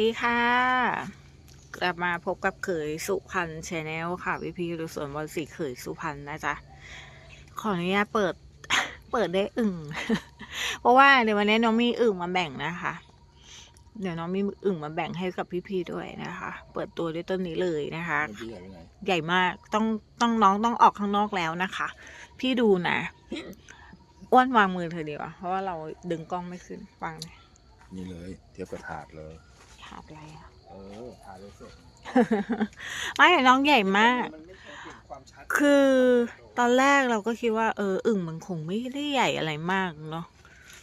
ดีค่ะ กลับมาพบกับเขยสุพรรณชแนลค่ะพี่พีหรือสวนบอลสีเขยสุพรรณนะจ๊ะ ขออนุญาตเปิด เปิดได้อึ่ง เพราะว่าเดี๋ยววันนี้น้องมีอึ่งมาแบ่งนะคะ เดี๋ยวน้องมีอึ่งมาแบ่งให้กับพี่พีด้วยนะคะ เปิดตัวด้วยต้นนี้เลยนะคะ ใหญ่มาก ต้องต้องน้องต้องออกข้างนอกแล้วนะคะ พี่ดูนะอ้วนวางมือเธอดีกว่าเพราะว่าเราดึงกล้องไม่ขึ้นวางเลยนี่เลย เทียบกับถาดเลย ถาดอะไรอะเออถาดเลยสิไม่น้องใหญ่มาก มันไม่ใช่เปลี่ยนความชัดคือตอนแรกเราก็คิดว่าเอออึ่งมันคงไม่ได้ใหญ่อะไรมากเนาะ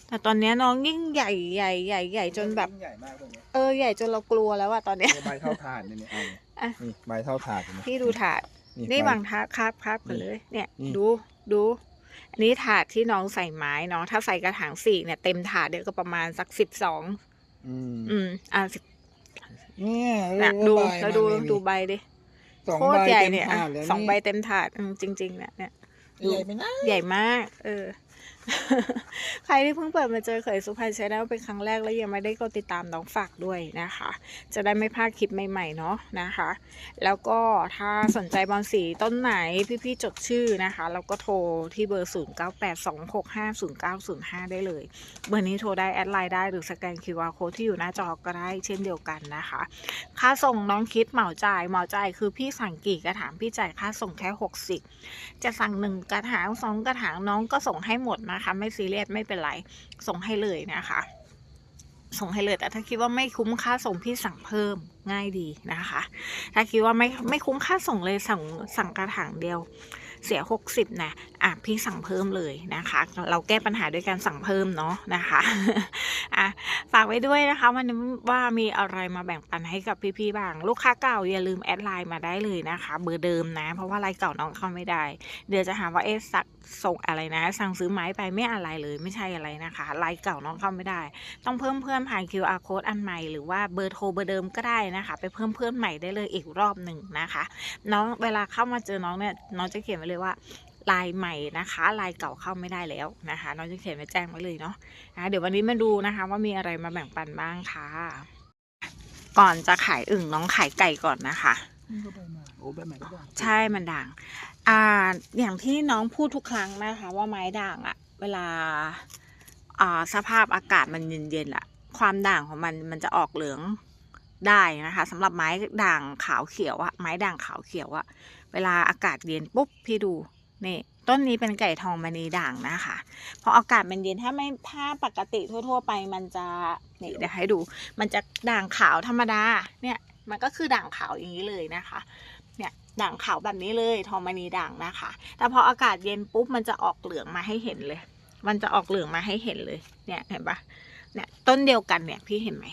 แต่ตอนเนี้ยน้องยิ่งใหญ่ใหญ่ใหญ่ใหญ่จนแบบ ใหญ่มากตรงนี้เออใหญ่จนเรากลัวแล้วอะตอนเนี้ย ใบเท่าถาดเนี่ยเนี่ยเอาอะ นี่ใบเท่าถาดเห็นไหมพี่ดูถาด นี่ใบวางทับครับครับกันเลย เนี่ย นี่ ดูดู อันนี้ถาดที่น้องใส่ไม้เนาะถ้าใส่กระถางสี่เนี่ยเต็มถาดเดียวก็ประมาณสักสิบสองอืมอืมอะสิบ เนี่ยนะดูใบแล้วดูมันไม่มีดูใบดิสองโคใบตรใหญ่เต็มเนี่ยอะถาดแล้วสองใบนี่เต็มถาดอืมจริง ๆเนี่ยเนี่ยใหญ่ไปนะใหญ่มาก เออ ใครที่เพิ่งเปิดมาเจอเขยสุพรรณชาแนลเป็นครั้งแรกแล้วยังไม่ได้กดติดตามน้องฝากด้วยนะคะ จะได้ไม่พลาดคลิปใหม่ๆเนาะนะคะ แล้วก็ถ้าสนใจบอลสีต้นไหนพี่ๆจดชื่อนะคะ แล้วก็โทรที่เบอร์ 0 9 8 2 6 5 0 9 0 5 ได้เลย เบอร์นี้โทรได้แอดไลน์ได้หรือสแกน QR code ที่อยู่หน้าจอก็ได้เช่นเดียวกันนะคะ ค่าส่งน้องคิดเหมาจ่ายเหมาจ่ายคือพี่สั่งกี่กระถางพี่จ่ายค่าส่งแค่ 60 จะสั่งหนึ่งกระถางสองกระถางน้องก็ส่งให้หมดนะคะ ไม่ซีเรียสไม่เป็นไร ส่งให้เลยนะคะ ส่งให้เลยแต่ถ้าคิดว่าไม่คุ้มค่าส่งพี่สั่งเพิ่มง่ายดีนะคะ ถ้าคิดว่าไม่ไม่คุ้มค่าส่งเลยสั่งสั่งกระถางเดียวเสีย 60 นะ อะ พี่สั่งเพิ่มเลยนะคะ เราแก้ปัญหาด้วยการสั่งเพิ่มเนาะนะคะ อะ ฝากไว้ด้วยนะคะวันนี้ว่ามีอะไรมาแบ่งปันให้กับพี่ๆบ้าง ลูกค้าเก่าอย่าลืมแอดไลน์มาได้เลยนะคะ เบอร์เดิมนะ เพราะว่าไลน์เก่าน้องเข้าไม่ได้ เดี๋ยวจะหาว่าเอ๊ะสักส่งอะไรนะ สั่งซื้อไม้ไปไม่อะไรเลยไม่ใช่อะไรนะคะไลน์เก่าน้องเข้าไม่ได้ ต้องเพิ่มเพื่อนผ่าน QR code อันใหม่หรือว่าเบอร์โทรเบอร์เดิมก็ได้นะคะ ไปเพิ่มเพื่อนใหม่ได้เลยอีกรอบหนึ่งนะคะ น้องเวลาเข้ามาเจอน้องเนี่ยน้องจะเขียนไว้เลยว่าลายใหม่นะคะลายเก่าเข้าไม่ได้แล้วนะคะ น้องจะเขียนไว้แจ้งไว้เลยเนาะนะเดี๋ยววันนี้มาดูนะคะว่ามีอะไรมาแบ่งปันบ้างค่ะ ก่อนจะขายอึ่งน้องขายไก่ก่อนนะคะนี่ก็ใบใหม่โอ้ใบใหม่ก็ได้ใช่มันด่าง อ่าอย่างที่น้องพูดทุกครั้งนะคะ ว่าไม้ด่างอะเวลาอ่าสภาพอากาศมันเย็นๆอะความด่างของมันมันจะออกเหลืองได้นะคะสำหรับไม้ด่างขาวเขียวอะไม้ด่างขาวเขียวอะเวลาอากาศเย็นปุ๊บพี่ดูนี่ต้นนี้เป็นไก่ทองมณีด่างนะคะพออากาศมันเย็นถ้าไม่ถ้าปกติทั่ว ๆ ไปมันจะนี่เดี๋ยวให้ดู มันจะด่างขาวธรรมดาเนี่ยมันก็คือด่างขาวอย่างนี้เลยนะคะ เนี่ยด่างขาวแบบนี้เลยทองมณีด่างนะคะ แต่พออากาศเย็นปุ๊บมันจะออกเหลืองมาให้เห็นเลย มันจะออกเหลืองมาให้เห็นเลย เนี่ยเห็นปะเนี่ยต้นเดียวกันเนี่ยพี่เห็นไหม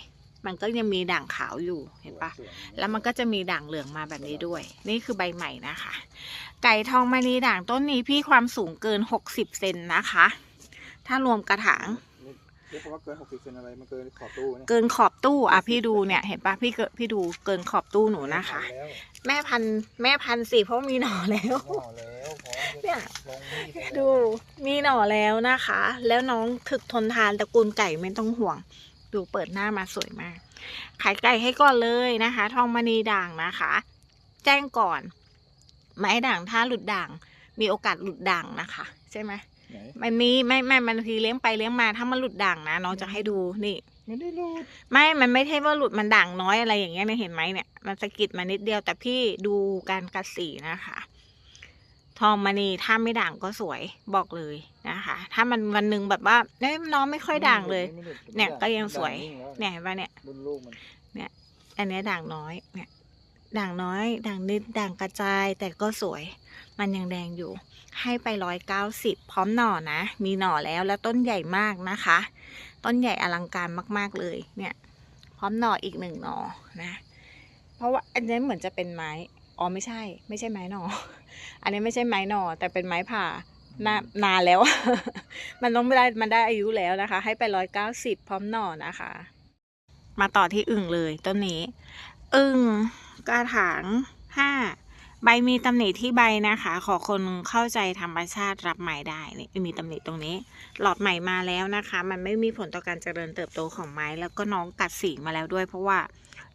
มันก็ยังมีด่างขาวอยู่เห็นปะแล้วมันก็จะมีด่างเหลืองมาแบบนี้ด้วย นี่คือใบใหม่นะคะ ไก่ทองมณีด่างต้นนี้พี่ความสูงเกิน 60 เซนนะคะ ถ้ารวมกระถาง เรียกว่าเกินหกสิบเซนอะไรมันเกินขอบตู้เนี่ยเกินขอบตู้อะพี่ดูเนี่ยเห็นปะพี่เกิดพี่ดูเกินขอบตู้หนูนะคะ แล้วแม่พันธุ์แม่พันธุ์สิเพราะมีหน่อแล้วพอแล้วพร้อมจะเนี่ย ลงมีดแล้วดูมีหน่อแล้วนะคะ แล้วน้องถึกทนทานตระกูลไก่ไม่ต้องห่วง ดูเปิดหน้ามาสวยมาก ขายไก่ให้ก่อนเลยนะคะ ทองมณีด่างนะคะ แจ้งก่อน ไม้ด่างถ้าหลุดด่าง มีโอกาสหลุดด่างนะคะ ใช่ไหม ไหนมันมีไม่ไม่มันทีเลี้ยงไปเลี้ยงมาถ้ามันหลุดด่างนะน้องจะให้ดูนี่ ไม่ได้รูดไม่ มันไม่ใช่ว่าหลุดมันด่างน้อยอะไรอย่างเงี้ยเนี่ยเห็นไหมเนี่ย มันสะกิดมานิดเดียวแต่พี่ดูการกัดสีนะคะ ทองมณีถ้าไม่ด่างก็สวยบอกเลยนะคะ ถ้ามันวันหนึ่งแบบว่าเอ้ยน้องไม่ค่อยด่างเลย ไม่หลุดเนี่ยก็ยังสวย ด่างงแล้วเนี่ยเห็นปะเนี่ย รุ่นลูกมัน อันเนี้ยด่างน้อยเนี่ย ด่างน้อย ด่างนิดด่างกระจายแต่ก็สวย มันยังแดงอยู่ ให้ไปร้อยเก้าสิบพร้อมหน่อนะ มีหน่อแล้วแล้วต้นใหญ่มากนะคะ ต้นใหญ่อลังการมาก ๆเลยเนี่ย พร้อมหน่ออีกหนึ่งหน่อนะ เพราะว่าอันนี้เหมือนจะเป็นไม้อ๋อไม่ใช่ ไม่ใช่ไม้หน่อ อันนี้ไม่ใช่ไม้หน่อแต่เป็นไม้ผ่านานานแล้ว มันต้องไม่ได้มันได้อายุแล้วนะคะ ให้ไปร้อยเก้าสิบพร้อมหน่อนะคะ มาต่อที่อึ่งเลยต้นนี้ อึ่ง กระถางห้าใบมีตำหนิที่ใบนะคะ ขอคนเข้าใจธรรมชาติรับไม้ได้นี่มีตำหนิตรงนี้ หลอดใหม่มาแล้วนะคะ มันไม่มีผลต่อการเจริญเติบโตของไม้ แล้วก็น้องกัดสีมาแล้วด้วย เพราะว่า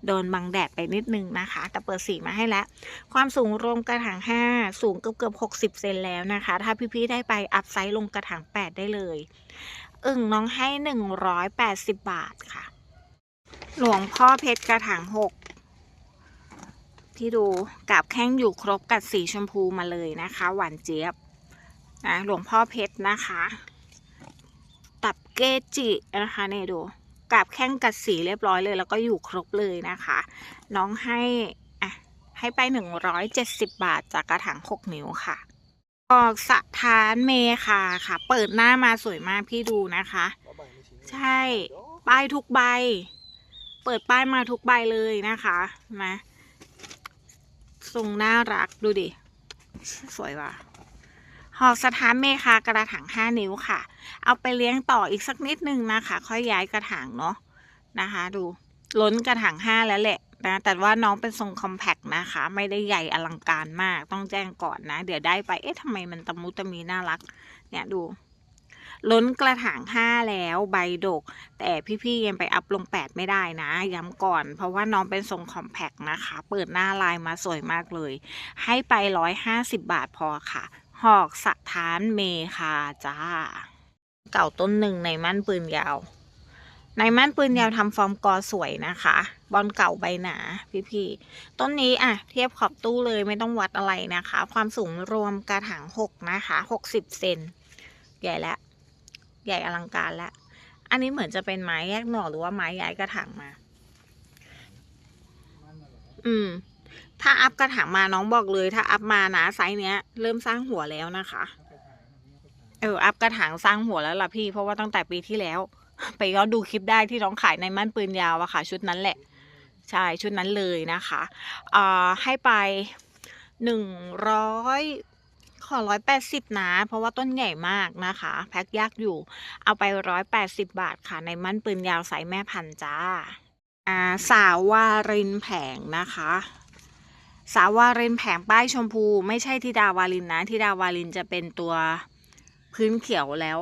โดนบังแดดไปนิดนึงนะคะ แต่เปิดสีมาให้แล้ว ความสูงรวมกระถาง 5 สูงเกือบเกือบ60เซนแล้วนะคะ ถ้าพี่ๆได้ไปอัพไซส์ลงกระถาง 8 ได้เลยอึ่งน้องให้ 180 บาทค่ะ หลวงพ่อเพชรกระถาง 6 ที่ดูกับแข้งอยู่ครบกัดสีชมพูมาเลยนะคะ หวานเจี๊ยบนะหลวงพ่อเพชรนะคะ ตับเกจินะคะเนี่ยดูกับแข้งกัดสีเรียบร้อยเลย แล้วก็อยู่ครบเลยนะคะ น้องให้อะให้ไป 170 บาทจากกระถาง6นิ้วค่ะ ออกสถานเมคาค่ะ เปิดหน้ามาสวยมากพี่ดูนะคะ ใช่ป้ายทุกใบ เปิดป้ายมาทุกใบเลยนะคะนะ ทรงน่ารักดูดิ สวยว่ะหอกสถานเมคากระถาง5นิ้วค่ะ เอาไปเลี้ยงต่ออีกสักนิดนึงนะคะ ค่อยย้ายกระถางเนาะนะคะ ดูล้นกระถาง5แล้วแหละนะแต่ว่าน้องเป็นทรงคอมแพกนะคะ ไม่ได้ใหญ่อลังการมากต้องแจ้งก่อนนะ เดี๋ยวได้ไปเอ๊ะทำไมมันตะมุตะมีน่ารัก เนี่ยดู ล้นกระถางห้าแล้วใบดก แต่พี่ๆยังไปอัพลง 8 ไม่ได้นะ ย้ำก่อน เพราะว่าน้องเป็นทรงคอมแพกนะคะ เปิดหน้าลายมาสวยมากเลย ให้ไป 150 บาทพอค่ะ หอกสถานเมคาจ้า เก่าต้นหนึ่งในมั่นปืนยาว ในมั่นปืนยาวทำฟอร์มกอสวยนะคะ บอลเก่าใบหนา พี่ๆ ต้นนี้อะ เทียบขอบตู้เลยไม่ต้องวัดอะไรนะคะ ความสูงรวมกระถาง 6 นะคะ 60 เซนใหญ่แล้ว ใหญ่อลังการแล้ว อันนี้เหมือนจะเป็นไม้แยกหน่อหรือว่าไม้ย้ายกระถางมา อืม ถ้าอัพกระถางมาน้องบอกเลย ถ้าอัพมานะไซส์เนี้ย เริ่มสร้างหัวแล้วนะคะ เออ อัพกระถางสร้างหัวแล้วล่ะพี่ เพราะว่าตั้งแต่ปีที่แล้ว ไปย้อนดูคลิปได้ที่น้องขายในมั่นปืนยาวอะค่ะ ชุดนั้นแหละ ใช่ชุดนั้นเลยนะคะอ่าให้ไปหนึ่งร้อย ขอร้อยแปดสิบนะ เพราะว่าต้นใหญ่มากนะคะ แพ็คยากอยู่ เอาไปร้อยแปดสิบบาทค่ะ ในมั่นปืนยาวสายแม่พันธุ์จ้าอ่าสาววารินแผงนะคะ สาววารินแผงป้ายชมพู ไม่ใช่ธิดาวารินนะธิดาวารินจะเป็นตัวพื้นเขียวแล้ว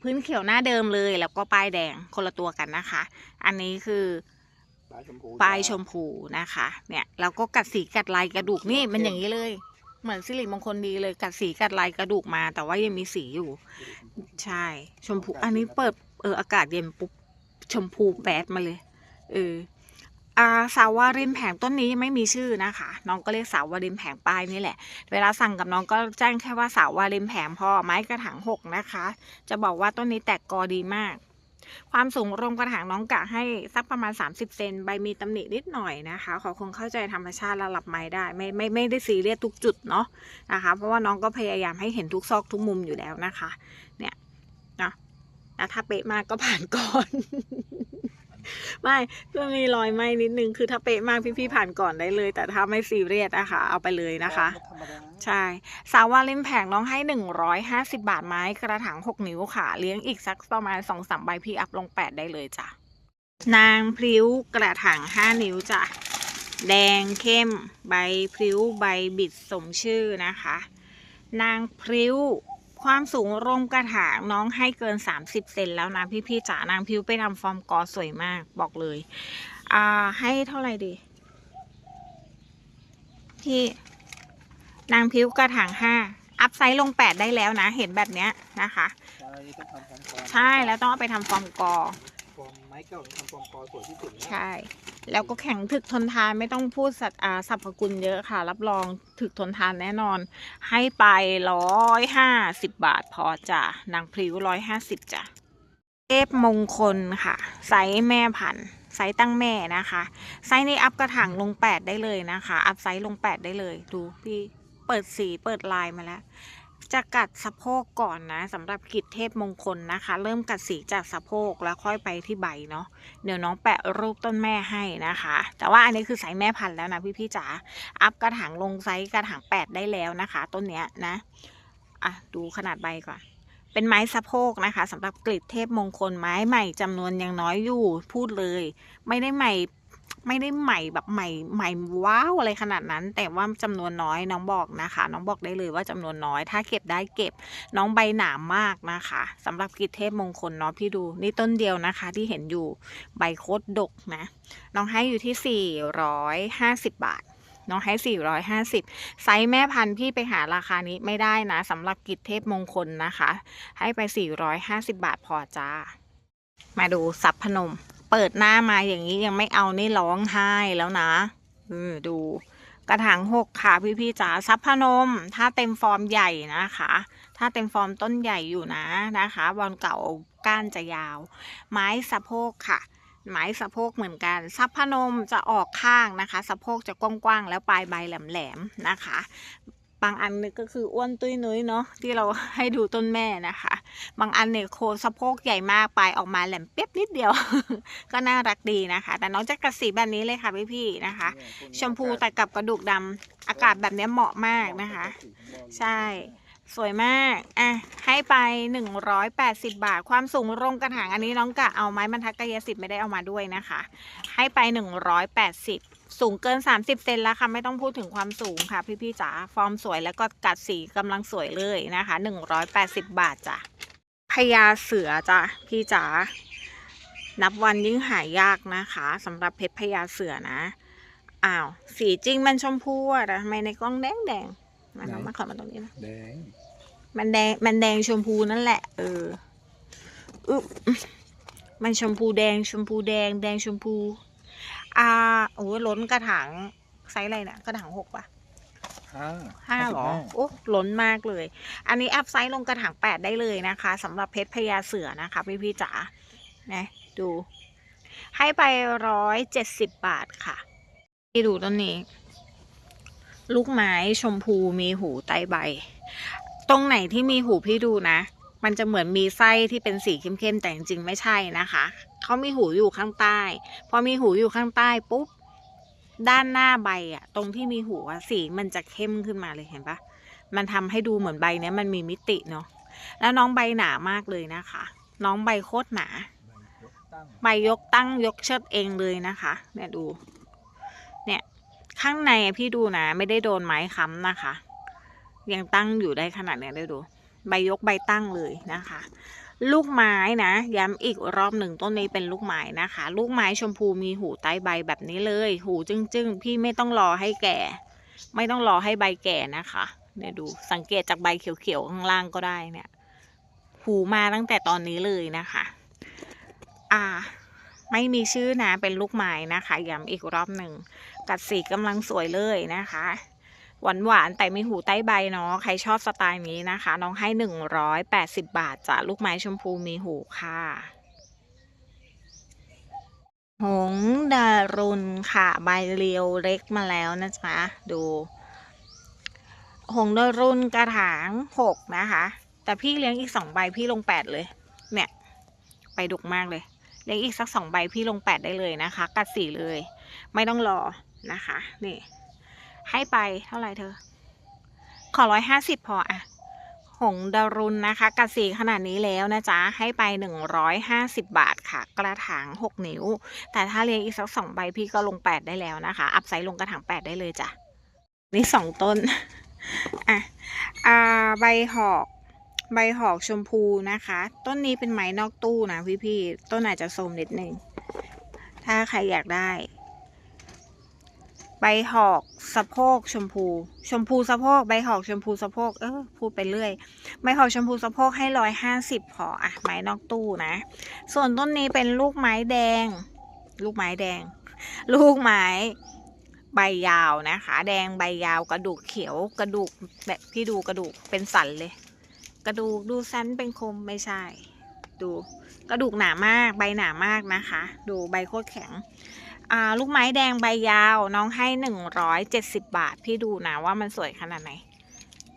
พื้นเขียวหน้าเดิมเลยแล้วก็ป้ายแดงคนละตัวกันนะคะ อันนี้คือปลายชมพูปลายชมพูนะคะ เนี่ยเราก็กัดสีกัดลายกระดูกนี่มันอย่างนี้เลย เหมือนสิริมงคลดีเลยกัดสีกัดลายกระดูกมา แต่ว่ายังมีสีอยู่ ใช่ ชมพู อันนี้เปิดเอออากาศเย็นปุ๊บชมพูแปดมาเลย เอออาสาวารินแผงต้นนี้ไม่มีชื่อนะคะ น้องก็เรียกสาวารินแผงป้ายนี่แหละ เวลาสั่งกับน้องก็แจ้งแค่ว่าสาวารินแผงพอไม้กระถางหกนะคะ จะบอกว่าต้นนี้แตกกอดีมาก ความสูงรวมกระถางน้องกะให้สักประมาณ 30 เซนใบมีตำหนินิดหน่อยนะคะ ขอคงเข้าใจธรรมชาติและลับไม้ได้ ไม่ไม่ไม่ได้ซีเรียสทุกจุดเนาะนะคะ เพราะว่าน้องก็พยายามให้เห็นทุกซอกทุกมุมอยู่แล้วนะคะ เนี่ยนะแต่ถ้าเป๊ะมากก็ผ่านก่อน ไม่ก็มีรอยไหมนิดนึงคือถ้าเป๊ะมากพี่ๆผ่านก่อนได้เลย แต่ถ้าไม่ซีเรียสนะคะเอาไปเลยนะคะธรรมดาใช่สาววาลินแผงน้องให้ 150 บาทไม้กระถาง 6 นิ้วค่ะ เลี้ยงอีกสักประมาณ2-3ใบพี่อัพลง 8 ได้เลยจ้ะนางพลิ้วกระถาง 5 นิ้วจ้ะแดงเข้ม ใบพลิ้วใบบิดสมชื่อนะคะ นางพลิ้ว ความสูงรวมกระถางน้องให้เกิน 30 เซนแล้วนะพี่ๆจ๋านางพลิ้วไปทำฟอร์มกอสวยมากบอกเลย อ่าให้เท่าไหร่ดีพี่นางพิ้วกระถางห้าอัพไซส์ลงแปดได้แล้วนะ เห็นแบบเนี้ยนะคะ ใช่ต้องทำฟอร์มกอใช่แล้วต้องเอาไปทำฟอร์มกอฟอร์ม ไม้เก่าทำฟอร์มกอสวยที่สุดใช่ แล้วก็แข็งถึกทนทานไม่ต้องพูดสัตอาสรรพคุณเยอะค่ะ รับรองถึกทนทานแน่นอน ให้ไปร้อยห้าสิบบาทพอจ้ะนางพริ้วร้อยห้าสิบจ้ะเทพมงคลค่ะไซส์แม่พันธุ์ไซส์ตั้งแม่นะคะไซส์นี้อัพกระถางลงแปดได้เลยนะคะ อัพไซส์ลงแปดได้เลย ดูพี่เปิดสีเปิดลายมาแล้ว จะกัดสะโพกก่อนนะสำหรับกิจเทพมงคลนะคะ เริ่มกัดสีจากสะโพกแล้วค่อยไปที่ใบเนาะเดี๋ยวน้องแปะรูปต้นแม่ให้นะคะ แต่ว่าอันนี้คือไซส์แม่พันธุ์แล้วนะพี่พี่จ๋าอัพกระถางลงไซส์กระถางแปดได้แล้วนะคะ ต้นเนี้ยนะอะดูขนาดใบก่อนเป็นไม้สะโพกนะคะสำหรับกลิดเทพมงคลไม้ใหม่จำนวนยังน้อยอยู่พูดเลย ไม่ได้ใหม่ ไม่ได้ใหม่แบบใหม่ใหม่ว้าวอะไรขนาดนั้น แต่ว่าจำนวนน้อยน้องบอกนะคะ น้องบอกได้เลยว่าจำนวนน้อย ถ้าเก็บได้เก็บน้องใบหนามมากนะคะสำหรับกิจเทพมงคลเนาะพี่ดูนี่ต้นเดียวนะคะ ที่เห็นอยู่ใบโคตรดกนะ น้องให้อยู่ที่ 450 บาทน้องให้ 450 ไซส์แม่พันธุ์พี่ไปหาราคานี้ไม่ได้นะสำหรับกิจเทพมงคลนะคะ ให้ไป 450 บาทพอจ้า มาดูซับพนม เปิดหน้ามาอย่างนี้ยังไม่เอานี่ร้องไห้แล้วนะออดู กระถางหกค่ะพี่พี่ๆจ๋าซับพนม ถ้าเต็มฟอร์มใหญ่นะคะ ถ้าเต็มฟอร์มต้นใหญ่อยู่นะนะคะบอลเก่าก้านจะยาว ไม้สะโพกค่ะไม้สะโพกเหมือนกันซับพนมจะออกข้างนะคะ สะโพกจะกว้างๆแล้วปลายใบแหลมๆนะคะ บางอันนี่ก็คืออ้วนตุ้ยนุ้ยเนาะที่เราให้ดูต้นแม่นะคะ บางอันเนี่ยโคสะโพกใหญ่มากปลายออกมาแหลมเปียบนิดเดียว ก็น่ารักดีนะคะ แต่น้องจะกระสีแบบนี้เลยค่ะพี่ๆนะคะ ชมพูแต่กับกระดูกดำอากาศแบบนี้เหมาะมากนะคะ ใช่สวยมาก อะ ให้ไป 180 บาท ความสูงโรงกระถาง อันนี้น้องกะเอาไม้บรรทัดกายสิทธิ์ไม่ได้เอามาด้วยนะคะ ให้ไป 180 สูงเกิน 30 เซนแล้วค่ะ ไม่ต้องพูดถึงความสูงค่ะ พี่ๆจ๋าฟอร์มสวยแล้วก็กัดสีกำลังสวยเลยนะคะ 180 บาทจ้ะพญาเสือจ้ะพี่จ๋านับวันยิ่งหายากนะคะสำหรับเพชรพญาเสือนะอ้าวสีจริงมันชมพูอะแต่ทำไมในกล้องแดงแดงๆมาน้องมาขอมาตรงนี้นะแดงมันแดงมันแดงชมพูนั่นแหละ เอออึบมันชมพูแดงชมพูแดงแดงชมพู อ่าโอ้ยล้นกระถางไซส์อะไรเนี่ยกระถางหกปะห้าห้าเหรอโอ้ล้นมากเลย อันนี้อัพไซส์ลงกระถางแปดได้เลยนะคะสำหรับเพชรพญาเสือนะคะ พี่พี่ๆจ๋านะดู ให้ไปร้อยเจ็ดสิบบาทค่ะพี่ดูต้นนี้ ลูกไม้ชมพูมีหูใต้ใบ ตรงไหนที่มีหูพี่ดูนะ มันจะเหมือนมีไส้ที่เป็นสีเข้มๆแต่จริงๆไม่ใช่นะคะ เขามีหูอยู่ข้างใต้ พอมีหูอยู่ข้างใต้ปุ๊บด้านหน้าใบอะตรงที่มีหูอะสีมันจะเข้มขึ้นมาเลยเห็นปะมันทำให้ดูเหมือนใบเนี้ยมันมีมิติเนาะแล้วน้องใบหนามากเลยนะคะ น้องใบโคตรหนา ใบยกตั้งยกเชิดเองเลยนะคะเนี่ยดู เนี่ยข้างในพี่ดูนะ ไม่ได้โดนไม้ค้ำนะคะ ยังตั้งอยู่ได้ขนาดเนี้ยได้ดู ใบยกใบตั้งเลยนะคะ ลูกไม้นะย้ำอีกรอบหนึ่งต้นนี้เป็นลูกไม้นะคะ ลูกไม้ชมพูมีหูใต้ใบแบบนี้เลย หูจึ้งๆ พี่ไม่ต้องรอให้แก่ ไม่ต้องรอให้ใบแก่นะคะเนี่ยดูสังเกตจากใบเขียวๆข้างล่างก็ได้เนี่ย หูมาตั้งแต่ตอนนี้เลยนะคะ อ่า ไม่มีชื่อนะเป็นลูกไม้นะคะย้ำอีกรอบหนึ่งกัดสีกำลังสวยเลยนะคะ หวานหวานๆแต่มีหูใต้ใบเนาะใครชอบสไตล์นี้นะคะ น้องให้หนึ่งร้อยแปดสิบบาทจ้ะลูกไม้ชมพูมีหูค่ะ หงดารุณค่ะ ใบเรียวเล็กมาแล้วนะจ๊ะดูหงดารุณกระถางหกนะคะ แต่พี่เลี้ยงอีกสองใบพี่ลงแปดเลย เนี่ย ไปดุกมากเลยเลี้ยงอีกสักสองใบพี่ลงแปดได้เลยนะคะ กัดสีเลย ไม่ต้องรอนะคะ นี่ ให้ไปเท่าไหร่เธอ ขอร้อยห้าสิบพออะหงดารุณนะคะกัดสีขนาดนี้แล้วนะจ๊ะ ให้ไปหนึ่งร้อยห้าสิบบาทค่ะ กระถางหกนิ้ว แต่ถ้าเลี้ยงอีกสักสองใบพี่ก็ลงแปดได้แล้วนะคะ อัพไซด์ลงกระถางแปดได้เลยจ้ะ นี่สองต้น อะอ่าใบหอกใบหอกชมพูนะคะ ต้นนี้เป็นไม้นอกตู้นะพี่ๆต้นอาจจะโทรมนิดนึง ถ้าใครอยากได้ ใบหอกสะโพกชมพู ชมพูสะโพกใบหอกชมพูสะโพกเออพูดไปเรื่อย ใบหอกชมพูสะโพกให้ร้อยห้าสิบพออะไม้นอกตู้นะ ส่วนต้นนี้เป็นลูกไม้แดง ลูกไม้แดง ลูกไม้ใบยาวนะคะ แดงใบยาวกระดูกเขียวกระดูกแบบพี่ดูกระดูกเป็นสันเลย กระดูกดูสั้นเป็นคมไม่ใช่ ดู กระดูกหนามากใบหนามากนะคะ ดูใบโคตรแข็ง ลูกไม้แดงใบยาว น้องให้หนึ่งร้อยเจ็ดสิบบาท พี่ดูนะว่ามันสวยขนาดไหน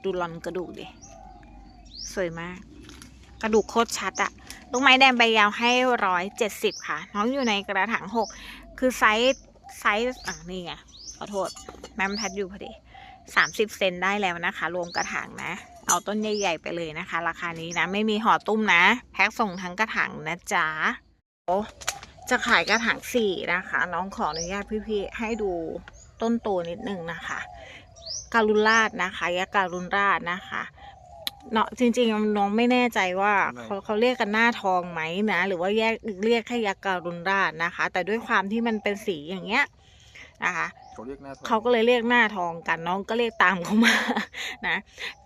ดูลอนกระดูกดิ สวยมาก กระดูกโคตรชัดอะลูกไม้แดงใบยาวให้ร้อยเจ็ดสิบค่ะ น้องอยู่ในกระถางหก คือไซส์ไซส์อะนี่ไง ขอโทษ แม่มนทัดอยู่พอดีสามสิบเซนได้แล้วนะคะ รวมกระถางนะ เอาต้นใหญ่ ๆ ไปเลยนะคะ ราคานี้นะ ไม่มีห่อตุ้มนะ แพ็คส่งทั้งกระถางนะจ๊ะโอ้ จะขายกระถางสี่นะคะ น้องขออนุญาตพี่ๆให้ดูต้นโตนิดนึงนะคะ การุณราชนะคะยาการุณราชนะคะเนาะจริงๆน้องไม่แน่ใจว่าทำไมเขาเขาเรียกกันหน้าทองไหมนะ หรือว่าแยกเรียกแค่ยาการุณราชนะคะ แต่ด้วยความที่มันเป็นสีอย่างเงี้ย นะคะเขาเรียกหน้าทองเขาก็เลยเรียกหน้าทองกันน้องก็เรียกตามเขามานะ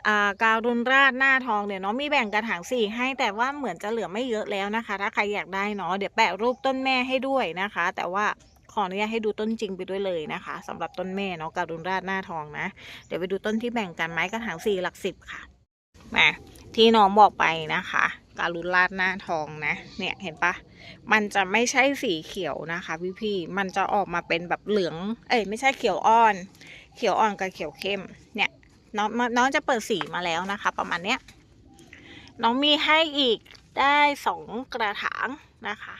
อ่าการุณราชหน้าทองเนี่ยน้องมีแบ่งกระถางสี่ให้แต่ว่าเหมือนจะเหลือไม่เยอะแล้วนะคะ ถ้าใครอยากได้เนาะเดี๋ยวแปะรูปต้นแม่ให้ด้วยนะคะ แต่ว่าขออนุญาตให้ดูต้นจริงไปด้วยเลยนะคะสำหรับต้นแม่เนาะการุณราชหน้าทองนะ เดี๋ยวไปดูต้นที่แบ่งกันไม้กระถางสี่หลักสิบค่ะมาที่น้องบอกไปนะคะ การุณราชหน้าทองนะ เนี่ยเห็นปะมันจะไม่ใช่สีเขียวนะคะพี่พี่มันจะออกมาเป็นแบบเหลือง เอ้ยไม่ใช่เขียวอ่อน เขียวอ่อนกับเขียวเข้ม เนี่ยน้องน้องจะเปิดสีมาแล้วนะคะ ประมาณเนี้ยน้องมีให้อีกได้สองกระถางนะคะ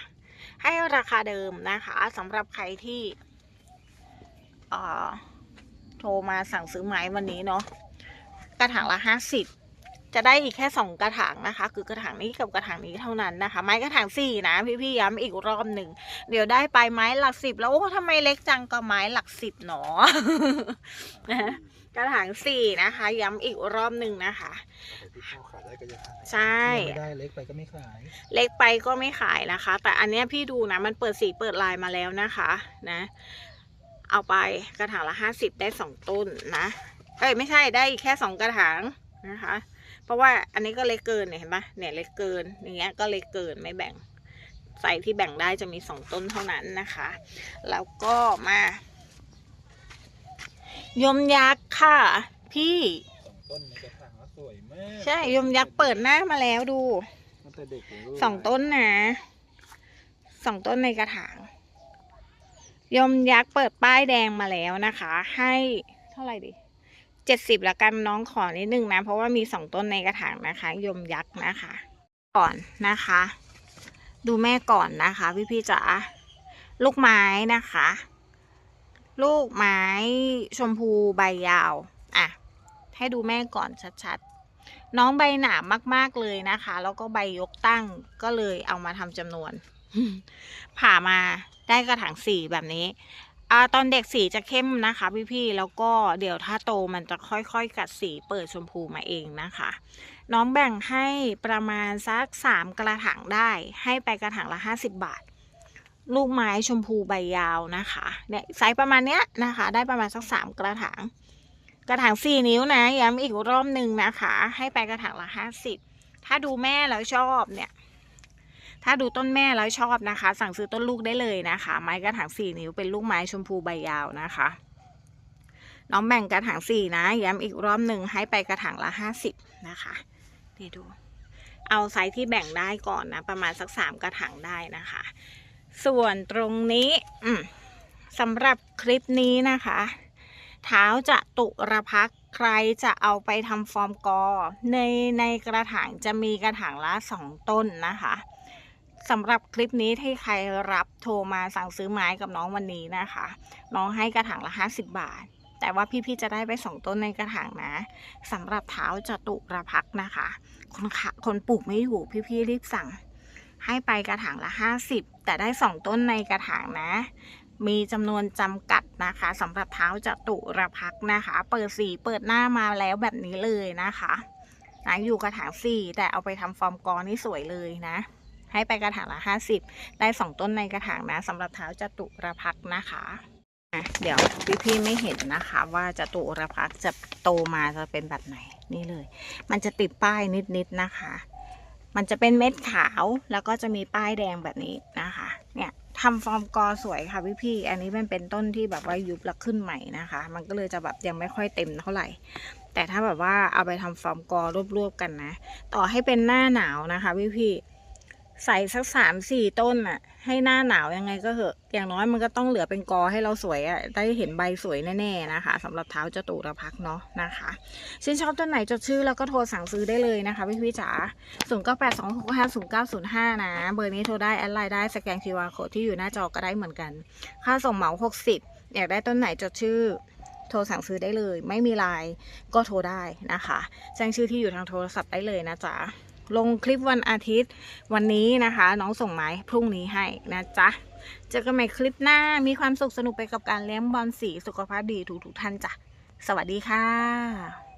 ให้ราคาเดิมนะคะสำหรับใครที่โทรมาสั่งซื้อไม้วันนี้เนาะกระถางละห้าสิบ จะได้อีกแค่สองกระถางนะคะ คือกระถางนี้กับกระถางนี้เท่านั้นนะคะ ไม้กระถางสี่นะพี่พี่ๆย้ำอีกรอบหนึ่งเดี๋ยวได้ไปไม้หลักสิบแล้วโอ้ทำไมเล็กจังก็ไม้หลักสิบหนอนะกระถางสี่นะคะ ย้ำอีกรอบหนึ่งนะคะแต่ที่พ่อขายได้ก็จะขายใช่ไม่ได้เล็กไปก็ไม่ขาย เล็กไปก็ไม่ขายนะคะ แต่อันเนี้ยพี่ดูนะมันเปิดสีเปิดลายมาแล้วนะคะนะ เอาไปกระถางละห้าสิบได้สองต้นนะเอ้ยไม่ใช่ได้แค่สองกระถางนะคะ เพราะว่าอันนี้ก็เล็กเกินเนี่ยเห็นปะเนี่ยเล็กเกินอย่างเงี้ยก็เล็กเกินไม่แบ่งไซส์ที่แบ่งได้จะมีสองต้นเท่านั้นนะคะ แล้วก็มายมยักษ์ค่ะ พี่สองต้นในกระถางแล้วสวยมากใช่ยมยักษ์เปิดหน้ามาแล้วดูตั้งแต่เด็กเลยลูกสองต้นนะสองต้นในกระถางยมยักษ์เปิดป้ายแดงมาแล้วนะคะ ให้เท่าไหร่ดิ เจ็ดสิบละกันน้องขอนิดนึงนะ เพราะว่ามีสองต้นในกระถางนะคะ ยมยักษ์นะคะ ก่อนนะคะ ดูแม่ก่อนนะคะ พี่พี่ๆจ๋าลูกไม้นะคะ ลูกไม้ชมพูใบยาวอะให้ดูแม่ก่อนชัดๆ น้องใบหนามมากๆเลยนะคะ แล้วก็ใบยกตั้งก็เลยเอามาทำจำนวน ผ่ามาได้กระถางสี่แบบนี้ อ่าตอนเด็กสีจะเข้มนะคะ พี่ๆ แล้วก็เดี๋ยวถ้าโตมันจะค่อยๆ กัดสีเปิดชมพูมาเองนะคะ น้องแบ่งให้ประมาณสักสามกระถางได้ ให้ไปกระถางละห้าสิบบาท ลูกไม้ชมพูใบยาวนะคะเนี่ยไซส์ประมาณเนี้ยนะคะ ได้ประมาณสักสามกระถาง กระถางสี่นิ้วนะย้ำอีกรอบหนึ่งนะคะ ให้ไปกระถางละห้าสิบถ้าดูแม่แล้วชอบเนี่ย ถ้าดูต้นแม่แล้วชอบนะคะ สั่งซื้อต้นลูกได้เลยนะคะ ไม้กระถางสี่นิ้วเป็นลูกไม้ชมพูใบยาวนะคะน้องแบ่งกระถางสี่นะย้ำอีกรอบหนึ่งให้ไปกระถางละห้าสิบนะคะนี่ดู เอาไซส์ที่แบ่งได้ก่อนนะ ประมาณสักสามกระถางได้นะคะ ส่วนตรงนี้สำหรับคลิปนี้นะคะเท้าจะตุระพักใครจะเอาไปทำฟอร์มกอ ในในกระถางจะมีกระถางละสองต้นนะคะ สำหรับคลิปนี้ที่ใครรับโทรมาสั่งซื้อไม้กับน้องวันนี้นะคะ น้องให้กระถางละ 50 บาท แต่ว่าพี่ๆจะได้ไปสองต้นในกระถางนะสำหรับเท้าจตุรพักษ์นะคะ คนขะคนปลูกไม่อยู่พี่ๆรีบสั่ง ให้ไปกระถางละ 50 แต่ได้สองต้นในกระถางนะ มีจำนวนจำกัดนะคะสำหรับเท้าจตุรพักษ์นะคะ เปิดสีเปิดหน้ามาแล้วแบบนี้เลยนะคะนะอยู่กระถางสี่แต่เอาไปทำฟอร์มกอนี่สวยเลยนะ ให้ไปกระถางละ 50 ได้สองต้นในกระถางนะสำหรับเท้าจตุรพักนะคะเดี๋ยวพี่ๆไม่เห็นนะคะ ว่าจตุรพักจะโตมาจะเป็นแบบไหนนี่เลย มันจะติดป้ายนิดๆนะคะ มันจะเป็นเม็ดขาวแล้วก็จะมีป้ายแดงแบบนี้นะคะ เนี่ยทำฟอร์มกอสวยค่ะพี่พี่ๆอันนี้มันเป็นต้นที่แบบว่ายุบแล้วขึ้นใหม่นะคะ มันก็เลยจะแบบยังไม่ค่อยเต็มเท่าไหร่แต่ถ้าแบบว่าเอาไปทำฟอร์มกอรวบๆกันนะ ต่อให้เป็นหน้าหนาวนะคะพี่พี่ๆ ใส่สักสามสี่ต้นน่ะ ให้หน้าหนาวยังไงก็เหอะ อย่างน้อยมันก็ต้องเหลือเป็นกอให้เราสวยอะได้เห็นใบสวยแน่ๆนะคะสำหรับเท้าจตุรพักเนาะนะคะชื่นชอบต้นไหนจดชื่อแล้วก็โทรสั่งซื้อได้เลยนะคะพี่พี่จ๋าศูนย์เก้าแปดสองหกห้าศูนย์เก้าศูนย์ห้านะ เบอร์นี้โทรได้แอดไลน์ได้สแกน QR code ที่อยู่หน้าจอก็ได้เหมือนกัน ค่าส่งเหมาหกสิบอยากได้ต้นไหนจดชื่อโทรสั่งซื้อได้เลย ไม่มีไลน์ก็โทรได้นะคะ แจ้งชื่อที่อยู่ทางโทรศัพท์ได้เลยนะจ๊ะ ลงคลิปวันอาทิตย์ วันนี้นะคะ น้องส่งไม้พรุ่งนี้ให้นะจ๊ะเจอกันใหม่คลิปหน้ามีความสุขสนุกไปกับการเลี้ยงบอลสีสุขภาพดีทุกๆท่านจ้ะสวัสดีค่ะ